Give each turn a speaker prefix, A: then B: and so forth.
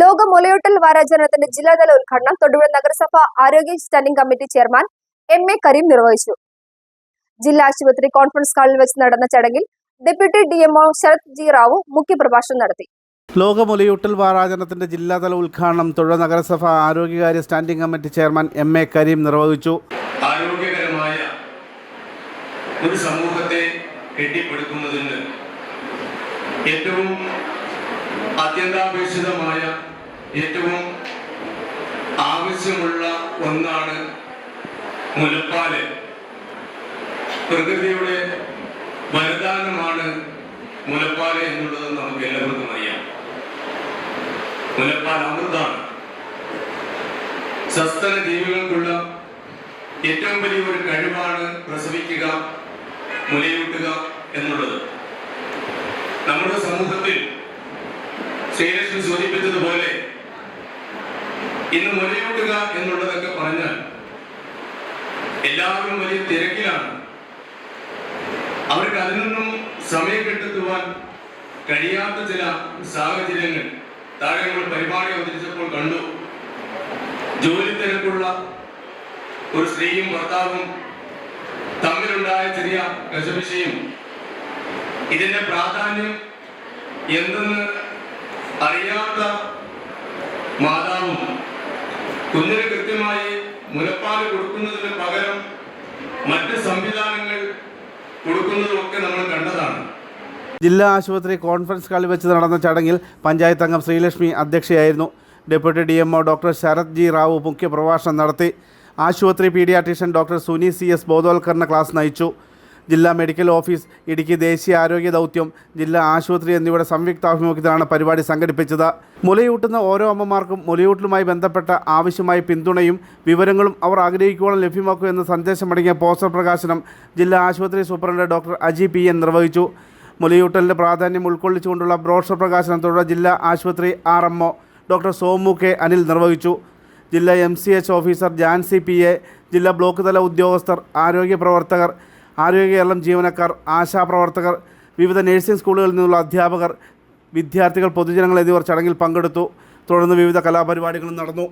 A: ലോക മുലയൂട്ടൽ വാരാചരണത്തിന്റെ ജില്ലാതല ഉദ്ഘാടനം തൊടുപുഴ നഗരസഭ ആരോഗ്യ standing committee chairman M A Kareem നിർവഹിച്ചു. ജില്ലാ ആശുപത്രി കോൺഫറൻസ് ഹാളിൽ വെച്ച് നടന്ന ചടങ്ങിൽ deputy DMO Sharath G Rao മുഖ്യപ്രഭാഷണം നടത്തി.
B: ലോക മുലയൂട്ടൽ വാരാചരണത്തിന്റെ ജില്ലാതല ഉദ്ഘാടനം തൊഴിൽ നഗരസഭ ആരോഗ്യകാര്യ standing committee chairman M A Kareem നിർവഹിച്ചു.
C: ആരോഗ്യകരമായ ഒരു സമൂഹത്തെ കെട്ടിപ്പടുക്കുന്നതിന് ഏറ്റവും അത്യന്താപേക്ഷിതമായ ഏറ്റവും ആവശ്യമുള്ള ഒന്നാണ് മുലപ്പാൽ. പ്രകൃതിയുടെ വരദാനമാണ് മുലപ്പാൽ എന്നുള്ളത് നമുക്ക് എല്ലാവർക്കും അറിയാം. മുലപ്പാൽ അമൃതാണ്. സസ്തന ജീവികൾക്കുള്ള ഏറ്റവും വലിയ ഒരു കഴിവാണ് പ്രസവിക്കുക മുലയൂട്ടുക എന്നുള്ളത്. നമ്മുടെ സമൂഹത്തിൽ ശ്രീലക്ഷ്മി സൂചിപ്പിച്ചതുപോലെ ഇന്ന് മുലയൂട്ടുക എന്നുള്ളതൊക്കെ പറഞ്ഞാൽ എല്ലാവരും വലിയ തിരക്കിലാണ്. അവർക്ക് അതിൽ നിന്നും സമയം കണ്ടെത്തുവാൻ കഴിയാത്ത ചില സാഹചര്യങ്ങൾ താഴെ നമ്മൾ പരിപാടി അവതരിച്ചപ്പോൾ കണ്ടു. ജോലി തിരക്കുള്ള ഒരു സ്ത്രീയും ഭർത്താവും തമ്മിലുണ്ടായ ചെറിയ കശപിശയും ഇതിന്റെ പ്രാധാന്യം എന്തെന്ന് അറിയാത്ത മാതാവും കുഞ്ഞിന് കൃത്യമായി മുലപ്പാൽ കൊടുക്കുന്നതിന് പകരം മറ്റ് സംവിധാനങ്ങൾ കൊടുക്കുന്നതുമൊക്കെ നമ്മൾ കണ്ടതാണ്.
B: ജില്ലാ ആശുപത്രി കോൺഫറൻസ് ഹാളിൽ വെച്ച് നടന്ന ചടങ്ങിൽ പഞ്ചായത്ത് അംഗം Sreelakshmi അധ്യക്ഷയായിരുന്നു. Deputy D MO doctor Sarath G Rao മുഖ്യപ്രഭാഷണം നടത്തി. ആശുപത്രി paediatrician doctor Suni C S ബോധവൽക്കരണ ക്ലാസ് നയിച്ചു. ജില്ലാ മെഡിക്കൽ ഓഫീസ് ഇടുക്കി ദേശീയ ആരോഗ്യ ദൗത്യം ജില്ലാ ആശുപത്രി എന്നിവയുടെ സംയുക്താഭിമുഖ്യത്തിലാണ് പരിപാടി സംഘടിപ്പിച്ചത്. മുലയൂട്ടുന്ന ഓരോ അമ്മമാർക്കും മുലയൂട്ടലുമായി ബന്ധപ്പെട്ട ആവശ്യമായ പിന്തുണയും വിവരങ്ങളും അവർ ആഗ്രഹിക്കുവോളം ലഭ്യമാക്കൂ എന്ന സന്ദേശമടങ്ങിയ പോസ്റ്റർ പ്രകാശനം ജില്ലാ ആശുപത്രി superintendent doctor Aji P N നിർവഹിച്ചു. മുലയൂട്ടലിന്റെ പ്രാധാന്യം ഉൾക്കൊള്ളിച്ചുകൊണ്ടുള്ള ബ്രോഷർ പ്രകാശനം തുടർന്ന് ജില്ലാ ആശുപത്രി R M O doctor Somu K Anil നിർവഹിച്ചു. ജില്ലാ M C H officer Jancy P A ജില്ലാ ബ്ലോക്ക് തല ഉദ്യോഗസ്ഥർ ആരോഗ്യ പ്രവർത്തകർ ആരോഗ്യ കേരളം ജീവനക്കാർ ആശാപ്രവർത്തകർ വിവിധ നഴ്സിംഗ് സ്കൂളുകളിൽ നിന്നുള്ള അധ്യാപകർ വിദ്യാർത്ഥികൾ പൊതുജനങ്ങൾ എന്നിവർ ചടങ്ങിൽ പങ്കെടുത്തു. തുടർന്ന് വിവിധ കലാപരിപാടികളും നടന്നു.